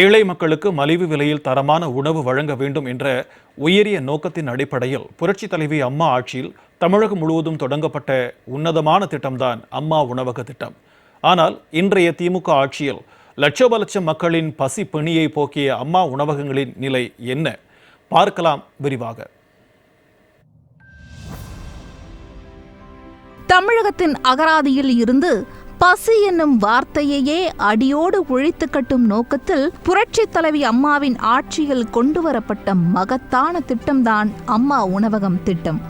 ஏழை மக்களுக்கு மலிவு விலையில் தரமான உணவு வழங்க வேண்டும் என்ற உயரிய நோக்கத்தின் அடிப்படையில் புரட்சி தலைவி அம்மா ஆட்சியில் தமிழகம் முழுவதும் தொடங்கப்பட்ட உன்னதமான திட்டம்தான் அம்மா உணவக திட்டம். ஆனால் இன்றைய திமுக ஆட்சியில் லட்சோப லட்சம் மக்களின் பசி பிணியை போக்கிய அம்மா உணவகங்களின் நிலை என்ன? பார்க்கலாம் விரிவாக. தமிழகத்தின் அகராதியில் இருந்து பசி என்னும் வார்த்தையையே அடியோடு ஒழித்து கட்டும் நோக்கத்தில் புரட்சி தலைவி அம்மாவின் ஆட்சியில் கொண்டுவரப்பட்ட மகத்தான திட்டம்தான் அம்மா உணவகம் திட்டம்.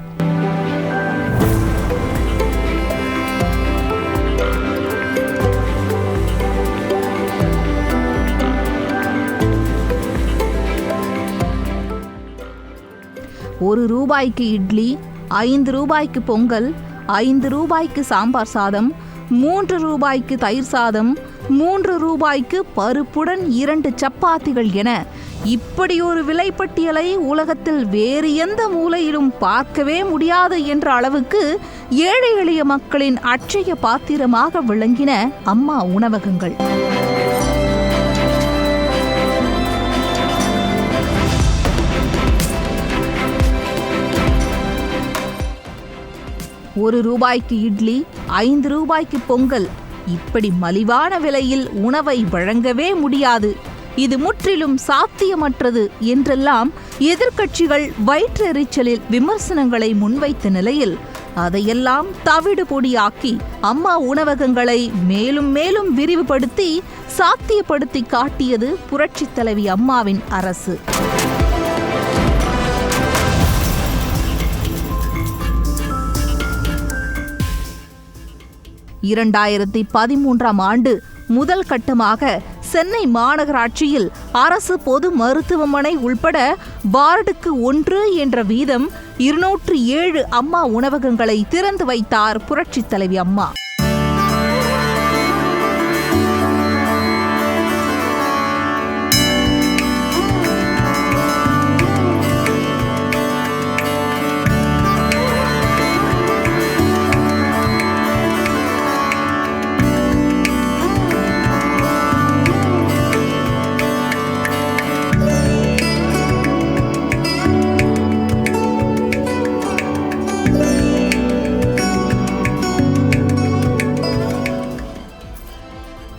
ஒரு ரூபாய்க்கு இட்லி ஐந்து ரூபாய்க்கு பொங்கல் ஐந்து ரூபாய்க்கு சாம்பார் சாதம் மூன்று ரூபாய்க்கு தயிர் சாதம் மூன்று ரூபாய்க்கு பருப்புடன் இரண்டு சப்பாத்திகள் என இப்படி ஒரு விலைப்பட்டியலை உலகத்தில் வேறு எந்த மூலையிலும் பார்க்கவே முடியாது என்ற அளவுக்கு ஏழை எளிய மக்களின் அட்சய பாத்திரமாக விளங்கின அம்மா உணவகங்கள். ஒரு ரூபாய்க்கு இட்லி ஐந்து ரூபாய்க்கு பொங்கல். இப்படி மலிவான விலையில் உணவை வழங்கவே முடியாது. இது முற்றிலும் சாத்தியமற்றது என்றெல்லாம் எதிர்க்கட்சிகள் வயிற்றெரிச்சலில் விமர்சனங்களை முன்வைத்த நிலையில் அதையெல்லாம் தவிடு பொடியாக்கி அம்மா உணவகங்களை மேலும் மேலும் விரிவுபடுத்தி சாத்தியப்படுத்தி காட்டியது புரட்சித் தலைவி அம்மாவின் அரசு. இரண்டாயிரத்தி பதிமூன்றாம் ஆண்டு முதல் கட்டமாக சென்னை மாநகராட்சியில் அரசு பொது மருத்துவமனை உள்பட வார்டுக்கு ஒன்று என்ற வீதம் இருநூற்று ஏழு அம்மா உணவகங்களை திறந்து வைத்தார் புரட்சித் தலைவி அம்மா.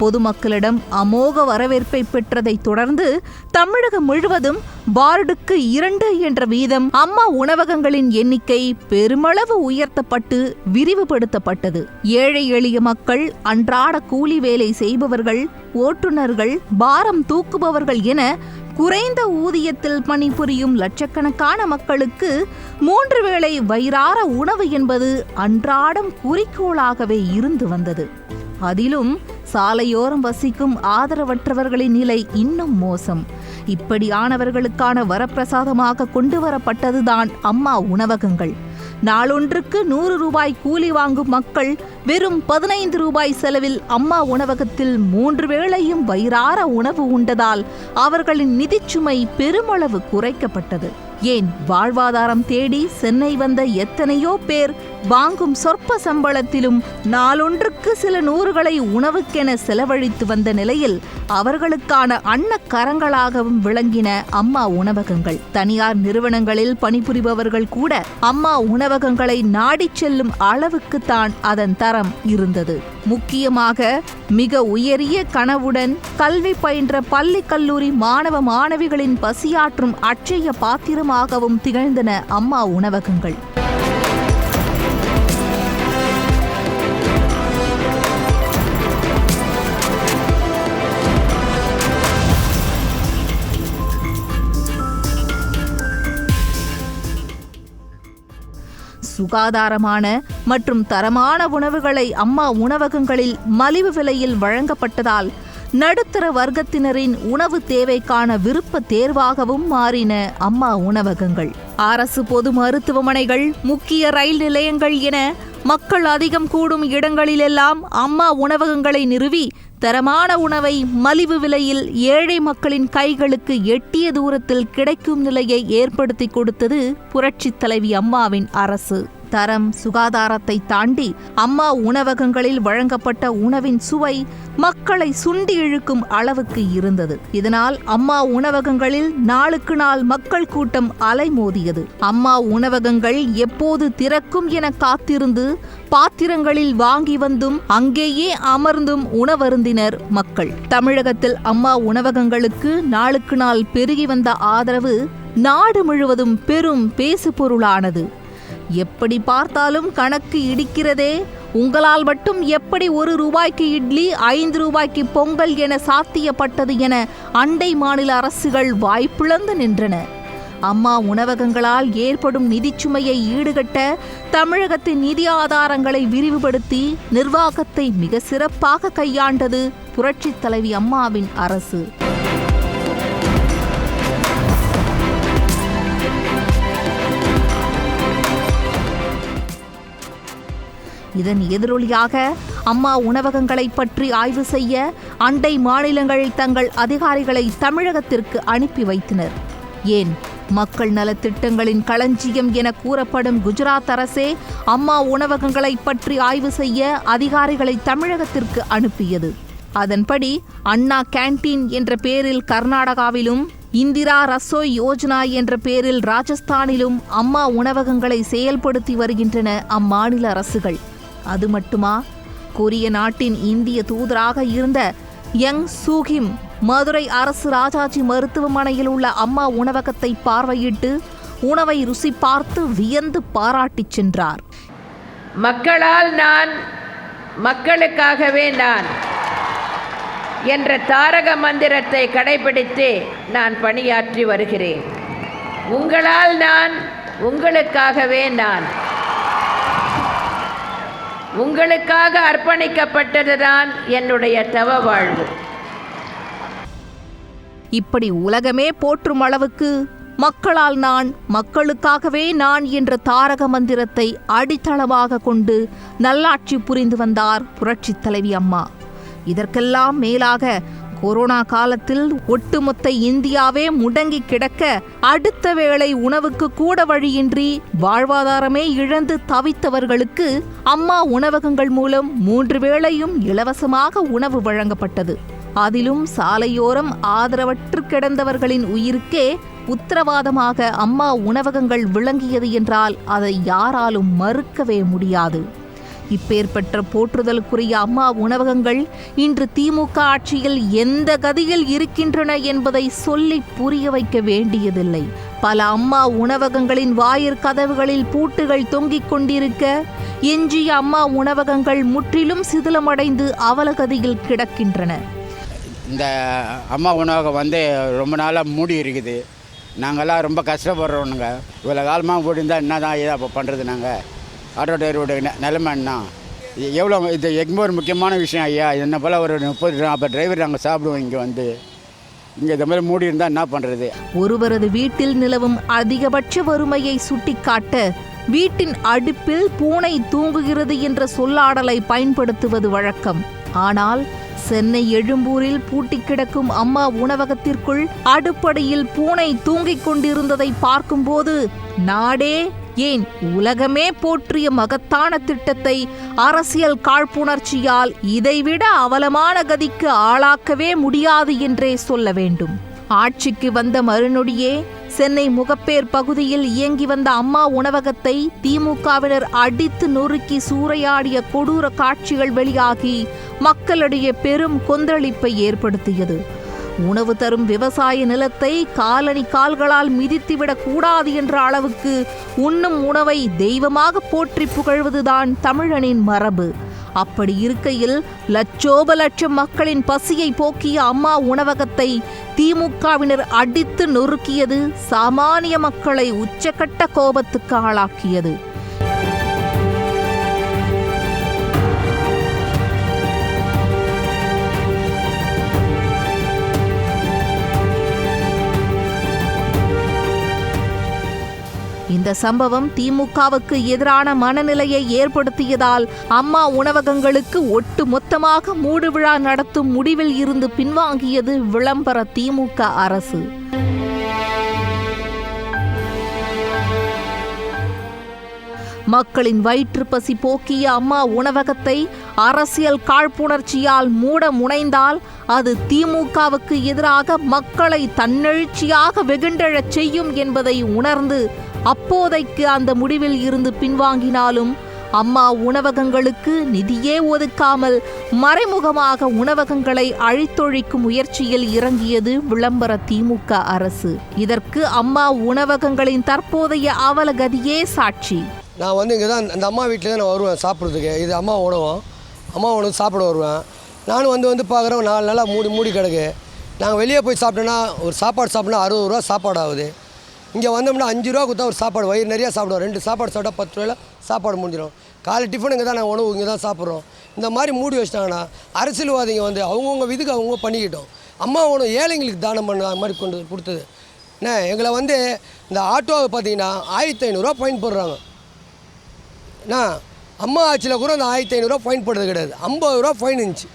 பொதுமக்களிடம் அமோக வரவேற்பை பெற்றதைத் தொடர்ந்து தமிழகம் முழுவதும் வார்டுக்கு இரண்டு என்ற வீதம் அம்மா உணவகங்களின் எண்ணிக்கை பெருமளவு உயர்த்தப்பட்டு விரிவுபடுத்தப்பட்டது. ஏழை எளிய மக்கள் அன்றாட கூலி வேலை செய்பவர்கள் ஓட்டுநர்கள் பாரம் தூக்குபவர்கள் என குறைந்த ஊதியத்தில் பணிபுரியும் லட்சக்கணக்கான மக்களுக்கு மூன்று வேளை வயிறார உணவு என்பது அன்றாடம் குறிக்கோளாகவே இருந்து வந்தது. அதிலும் சாலையோரம் வசிக்கும் ஆதரவற்றவர்களின் நிலை இன்னும் மோசம். இப்படியானவர்களுக்கான வரப்பிரசாதமாக கொண்டு வரப்பட்டதுதான் அம்மா உணவகங்கள். நாளொன்றுக்கு நூறு ரூபாய் கூலி வாங்கும் மக்கள் வெறும் பதினைந்து ரூபாய் செலவில் அம்மா உணவகத்தில் மூன்று வேளையும் வயிறார உணவு உண்டதால் அவர்களின் நிதிச்சுமை பெருமளவு குறைக்கப்பட்டது. ஏன் வாழ்வாதாரம் தேடி சென்னை வந்த எத்தனையோ பேர் வாங்கும் சொற்ப சம்பளத்திலும் நாளொன்றுக்கு சில நூறுகளை உணவுக்கென செலவழித்து வந்த நிலையில் அவர்களுக்கான அன்னக்கரங்களாகவும் விளங்கின அம்மா உணவகங்கள். தனியார் நிறுவனங்களில் பணிபுரிபவர்கள் கூட அம்மா உணவகங்களை நாடிச் செல்லும் அளவுக்கு தான் அதன் தரம் இருந்தது. முக்கியமாக மிக உயரிய கனவுடன் கல்வி பயின்ற பள்ளி கல்லூரி மாணவ மாணவிகளின் பசியாற்றும் அட்சய பாத்திரமாகவும் திகழ்ந்தன அம்மா உணவகங்கள். சுகாதாரமான மற்றும் தரமான உணவுகளை அம்மா உணவகங்களில் மலிவு விலையில் வழங்கப்பட்டதால் நடுத்தர வர்க்கத்தினரின் உணவு தேவைக்கான விருப்ப தேர்வாகவும் மாறின அம்மா உணவகங்கள். அரசு பொது மருத்துவமனைகள் முக்கிய ரயில் நிலையங்கள் என மக்கள் அதிகம் கூடும் இடங்களிலெல்லாம் அம்மா உணவகங்களை நிறுவி தரமான உணவை மலிவு விலையில் ஏழை மக்களின் கைகளுக்கு எட்டிய தூரத்தில் கிடைக்கும் நிலையை ஏற்படுத்தி கொடுத்தது புரட்சித் தலைவி அம்மாவின் அரசு. தரம் சுகாதாரத்தை தாண்டி அம்மா உணவகங்களில் வழங்கப்பட்ட உணவின் சுவை மக்களை சுண்டி இழுக்கும் அளவுக்கு இருந்தது. இதனால் அம்மா உணவகங்களில் நாளுக்கு நாள் மக்கள் கூட்டம் அலைமோதியது. அம்மா உணவகங்கள் எப்போது திறக்கும் என காத்திருந்து பாத்திரங்களில் வாங்கி வந்தும் அங்கேயே அமர்ந்தும் உணவருந்தினர் மக்கள். தமிழகத்தில் அம்மா உணவகங்களுக்கு நாளுக்கு நாள் பெருகி வந்த ஆதரவு நாடு முழுவதும் பெரும் பேசுபொருளானது. எப்படி பார்த்தாலும் கணக்கு இடிக்கிறதே? உங்களால் மட்டும் எப்படி ஒரு ரூபாய்க்கு இட்லி ஐந்து ரூபாய்க்கு பொங்கல் என சாத்தியப்பட்டது என அண்டை மாநில அரசுகள் வாய்ப்பிழந்து நின்றன. அம்மா உணவகங்களால் ஏற்படும் நிதிச்சுமையை ஈடுகட்ட தமிழகத்தின் நிதி ஆதாரங்களை விரிவுபடுத்தி நிர்வாகத்தை மிக சிறப்பாக கையாண்டது புரட்சித் தலைவி அம்மாவின் அரசு. இதன் எதிரொலியாக அம்மா உணவகங்களை பற்றி ஆய்வு செய்ய அண்டை மாநிலங்கள் தங்கள் அதிகாரிகளை தமிழகத்திற்கு அனுப்பி வைத்தனர். ஏன்? மக்கள் நலத்திட்டங்களின் களஞ்சியம் என கூறப்படும் குஜராத் அரசே அம்மா உணவகங்களை பற்றி ஆய்வு செய்ய அதிகாரிகளை தமிழகத்திற்கு அனுப்பியது. அதன்படி அண்ணா கேண்டீன் என்ற பெயரில் கர்நாடகாவிலும் இந்திரா ரசோய் யோஜனா என்ற பெயரில் ராஜஸ்தானிலும் அம்மா உணவகங்களை செயல்படுத்தி வருகின்றன அம்மாநில அரசுகள். அது மட்டுமா? கொரிய நாட்டின் இந்திய தூதராக இருந்த யங் சூகிம் மதுரை அரசு ராஜாஜி மருத்துவமனையில் உள்ள அம்மா உணவகத்தை பார்வையிட்டு உணவை ருசி பார்த்து வியந்து பாராட்டிச் சென்றார். மக்களால் நான் மக்களுக்காகவே நான் என்ற தாரக மந்திரத்தை கடைபிடித்து நான் பணியாற்றி வருகிறேன். உங்களால் நான் உங்களுக்காகவே நான் உங்களுக்காக அர்ப்பணிக்கப்பட்டதுதான் என்னுடைய தவ வாழ்வு. இப்படி உலகமே போற்றும் அளவுக்கு மக்களால் நான் மக்களுக்காகவே நான் என்ற தாரக மந்திரத்தை அடித்தளமாக கொண்டு நல்லாட்சி புரிந்து வந்தார் புரட்சித் தலைவி அம்மா. இதற்கெல்லாம் மேலாக கொரோனா காலத்தில் ஒட்டுமொத்த இந்தியாவே முடங்கி கிடக்க அடுத்த வேளை உணவுக்கு கூட வழியின்றி வாழ்வாதாரமே இழந்து தவித்தவர்களுக்கு அம்மா உணவகங்கள் மூலம் மூன்று வேளையும் இலவசமாக உணவு வழங்கப்பட்டது. அதிலும் சாலையோரம் ஆதரவற்று கிடந்தவர்களின் உயிருக்கே உத்தரவாதமாக அம்மா உணவகங்கள் விளங்கியது என்றால் அதை யாராலும் மறுக்கவே முடியாது. இப்பேற்பட்ட போற்றுதலுக்குரிய அம்மா உணவகங்கள் இன்று திமுக ஆட்சியில் எந்த கதியில் இருக்கின்றன என்பதை சொல்லி புரிய வைக்க வேண்டியதில்லை. பல அம்மா உணவகங்களின் வாயிற் கதவுகளில் பூட்டுகள் தொங்கிக் கொண்டிருக்க எஞ்சிய அம்மா உணவகங்கள் முற்றிலும் சிதிலமடைந்து அவலகதியில் கிடக்கின்றன. இந்த அம்மா உணவகம் வந்து ரொம்ப நாளாக மூடி இருக்குது. நாங்கள்லாம் ரொம்ப கஷ்டப்படுறோனுங்க. இவ்வளோ காலமாக மூடி இருந்தால் என்ன தான் ஏதோ அப்போ பண்ணுறது நாங்கள் ஆட்டோ டிரைவருடைய நிலைமை என்ன எவ்வளோ இது எக்மோர் முக்கியமான விஷயம் ஐயா. என்ன போல் ஒரு முப்பது நாற்பது டிரைவர் நாங்கள் சாப்பிடுவோம் இங்கே வந்து. இங்கே இந்த மாதிரி மூடி இருந்தால் என்ன பண்ணுறது ஒருவரது வீட்டில் நிலவும் அதிகபட்ச வறுமையை சுட்டிக்காட்ட வீட்டின் அடுப்பில் பூனை தூங்குகிறது என்ற சொல்லாடலை பயன்படுத்துவது வழக்கம். ஆனால் சென்னை எழும்பூரில் பூட்டி கிடக்கும் அம்மா உணவகத்திற்குள் அடுப்படையில் பூனை தூங்கிக் கொண்டிருந்ததை பார்க்கும்போது நாடே ஏன் உலகமே போற்றிய மகத்தான திட்டத்தை அரசியல் காழ்ப்புணர்ச்சியால் இதைவிட அவலமான கதிக்கு ஆளாக்கவே முடியாது என்றே சொல்ல வேண்டும். ஆட்சிக்கு வந்த மறுநொடியே சென்னை முகப்பேர் பகுதியில் இயங்கி வந்த அம்மா உணவகத்தை திமுகவினர் அடித்து நொறுக்கி சூறையாடிய கொடூர காட்சிகள் வெளியாகி மக்களிடையே பெரும் கொந்தளிப்பை ஏற்படுத்தியது. உணவு தரும் விவசாய நிலத்தை காலணி கால்களால் மிதித்துவிடக் கூடாது என்ற அளவுக்கு உண்ணும் உணவை தெய்வமாக போற்றி புகழ்வதுதான் தமிழனின் மரபு. அப்படி இருக்கையில் லட்சோப லட்சம் மக்களின் பசியை போக்கிய அம்மா உணவகத்தை திமுகவினர் அடித்து நொறுக்கியது சாமானிய மக்களை உச்சக்கட்ட கோபத்துக்கு ஆளாக்கியது. இந்த சம்பவம் திமுகவுக்கு எதிரான மனநிலையை ஏற்படுத்தியதால் அம்மா உணவகங்களுக்கு ஒட்டு மொத்தமாக மூடு விழா நடத்தும் முடிவில் இருந்து பின்வாங்கியது விளம்பர திமுக அரசு. மக்களின் வயிற்று பசி போக்கிய அம்மா உணவகத்தை அரசியல் காழ்ப்புணர்ச்சியால் மூட முனைந்தால் அது திமுகவுக்கு எதிராக மக்களை தன்னெழுச்சியாக வெகுண்டெழச் செய்யும் என்பதை உணர்ந்து அப்போதைக்கு அந்த முடிவில் இருந்து பின்வாங்கினாலும் அம்மா உணவகங்களுக்கு நிதியே ஒதுக்காமல் மறைமுகமாக உணவகங்களை அழித்தொழிக்கும் முயற்சியில் இறங்கியது விளம்பர திமுக அரசு. இதற்கு அம்மா உணவகங்களின் தற்போதைய அவலகதியே சாட்சி. நான் வந்து இங்கே தான் அந்த அம்மா வீட்டில் தான் நான் வருவேன் சாப்பிட்றதுக்கு. இது அம்மா உணவும் அம்மா உணவு சாப்பிட வருவேன். நானும் வந்து வந்து பார்க்குறேன் நாலு நாளாக மூடி மூடி கிடக்கு. நாங்கள் வெளியே போய் சாப்பிட்டோன்னா ஒரு சாப்பாடு சாப்பிட்னா அறுபது ரூபா சாப்பாடு ஆகுது. இங்கே வந்தோம்னா அஞ்சு ரூபா கொடுத்தா ஒரு சாப்பாடு வயிறு நிறையா சாப்பிடுவோம் ரெண்டு சாப்பாடு சாப்பிட்டா பத்து ரூபாயில் சாப்பாடு முடிஞ்சிடும். காலை டிஃபன் இங்கே தான் நாங்கள் உணவு இங்கே தான் சாப்பிட்றோம். இந்த மாதிரி மூடி வச்சிட்டாங்கன்னா அரசியல்வாதிங்க வந்து அவங்கவுங்க விதுக்கு அவங்க பண்ணிக்கிட்டோம். அம்மா உணவு ஏழைங்களுக்கு தானம் பண்ண மாதிரி கொண்டு கொடுத்தது. என்ன எங்களை வந்து இந்த ஆட்டோவை பார்த்தீங்கன்னா ஆயிரத்தி ஐநூறுரூவா பயன்படுறாங்க அண்ணா அம்மா ஆட்சியில் கூட அந்த ஆயிரத்தி ஐநூறுரூவா ஃபைன் போடுறது கிடையாது. ஐம்பது ரூபா ஃபைன் இருந்துச்சு.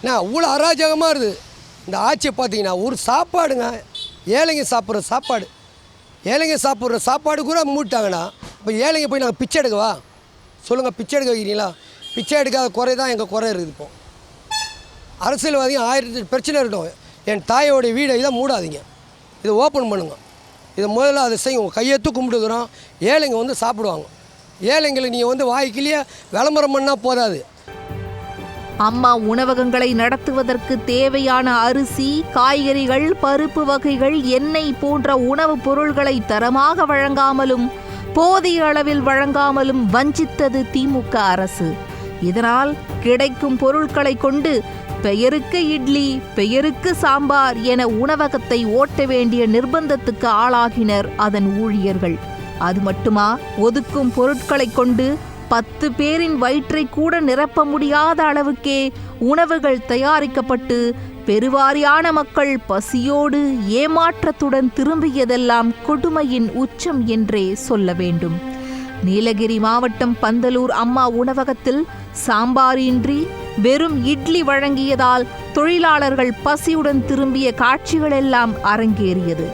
என்ன அவ்வளோ அராஜகமாக இருக்குது இந்த ஆட்சியை பார்த்தீங்கன்னா ஒரு சாப்பாடுங்க ஏழைங்க சாப்பிட்ற சாப்பாடு. ஏழைங்க சாப்பிட்ற சாப்பாடு கூட மூட்டாங்கண்ணா. இப்போ ஏழைங்க போய் நாங்கள் பிச்சை எடுக்கவா? சொல்லுங்கள் பிச்சை எடுக்க வைக்கிறீங்களா? பிச்சை எடுக்காத குறை தான் எங்கள் குறை இருக்குது இப்போ. அரசியல்வாதிங்க ஆயிரத்தி பிரச்சனை இருக்கட்டும். என் தாயோடைய வீடை இதை மூடாதீங்க. இதை ஓப்பன் பண்ணுங்க. இதை முதல்ல அதை செய்யும் கையெத்து கும்பிட்டுக்கிறோம். ஏழைங்க வந்து சாப்பிடுவாங்க. ஏழைங்களுக்கு நீங்கள் வந்து வாய்க்கிலேயே விளம்பரம் பண்ணால் போதாது. அம்மா உணவகங்களை நடத்துவதற்கு தேவையான அரிசி காய்கறிகள் பருப்பு வகைகள் எண்ணெய் போன்ற உணவுப் பொருள்களை தரமாக வழங்காமலும் போதிய அளவில் வழங்காமலும் வஞ்சித்தது திமுக அரசு. இதனால் கிடைக்கும் பொருட்களை கொண்டு பெயருக்கு இட்லி பெயருக்கு சாம்பார் என உணவகத்தை ஓட்ட வேண்டிய நிர்பந்தத்துக்கு ஆளாகினர் அதன் ஊழியர்கள். அது மட்டுமா? ஒதுக்கும் பொருட்களை கொண்டு பத்து பேரின் வயிற்றை கூட நிரப்ப முடியாத அளவுக்கே உணவுகள் தயாரிக்கப்பட்டு பெருவாரியான மக்கள் பசியோடு ஏமாற்றத்துடன் திரும்பியதெல்லாம் கொடுமையின் உச்சம் என்றே சொல்ல வேண்டும். நீலகிரி மாவட்டம் பந்தலூர் அம்மா உணவகத்தில் சாம்பாரின்றி வெறும் இட்லி வழங்கியதால் தொழிலாளர்கள் பசியுடன் திரும்பிய காட்சிகள் எல்லாம் அரங்கேறியது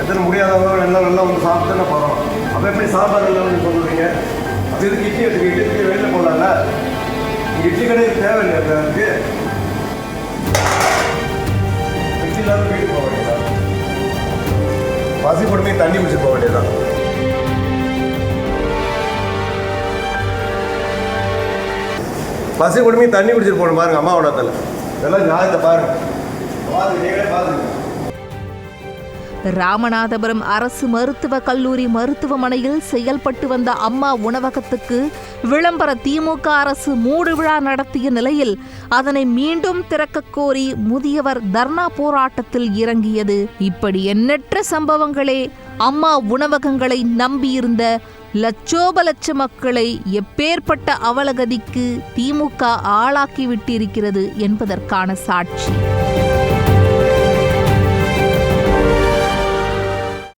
எத்தனை முடியாதவங்க எல்லாம் நல்லா வந்து சாப்பிட்டு தானே போகிறோம் அப்போ எப்படி சாம்பார் இல்லைன்னு சொல்லுவீங்க? அது இதுக்கு இட்லி எடுத்துக்கு இட்லி எடுத்துக்கு வெளியில் போகலாம்ல இட்லி கடை தேவையில்லை அதுக்கு இட்லி இல்லாத வீட்டுக்கு போக வேண்டியதான் பசி கொடுமையை தண்ணி குடிச்சு போக வேண்டியதான் பசி கொடுமையும் தண்ணி குடிச்சிட்டு போகணும் பாருங்க அம்மா உடத்துல இதெல்லாம் ஞாபகத்தை பாருங்க. பாருங்க நீங்களே பாருங்க. ராமநாதபுரம் அரசு மருத்துவக் கல்லூரி மருத்துவமனையில் செயல்பட்டு வந்த அம்மா உணவகத்துக்கு விளம்பர திமுக அரசு மூடு விழா நடத்திய நிலையில் அதனை மீண்டும் திறக்க கோரி முதியவர் தர்ணா போராட்டத்தில் இறங்கியது. இப்படி எண்ணற்ற சம்பவங்களே அம்மா உணவகங்களை நம்பியிருந்த லட்சோப லட்ச மக்களை எப்பேற்பட்ட அவலகதிக்கு திமுக ஆளாக்கிவிட்டிருக்கிறது என்பதற்கான சாட்சி.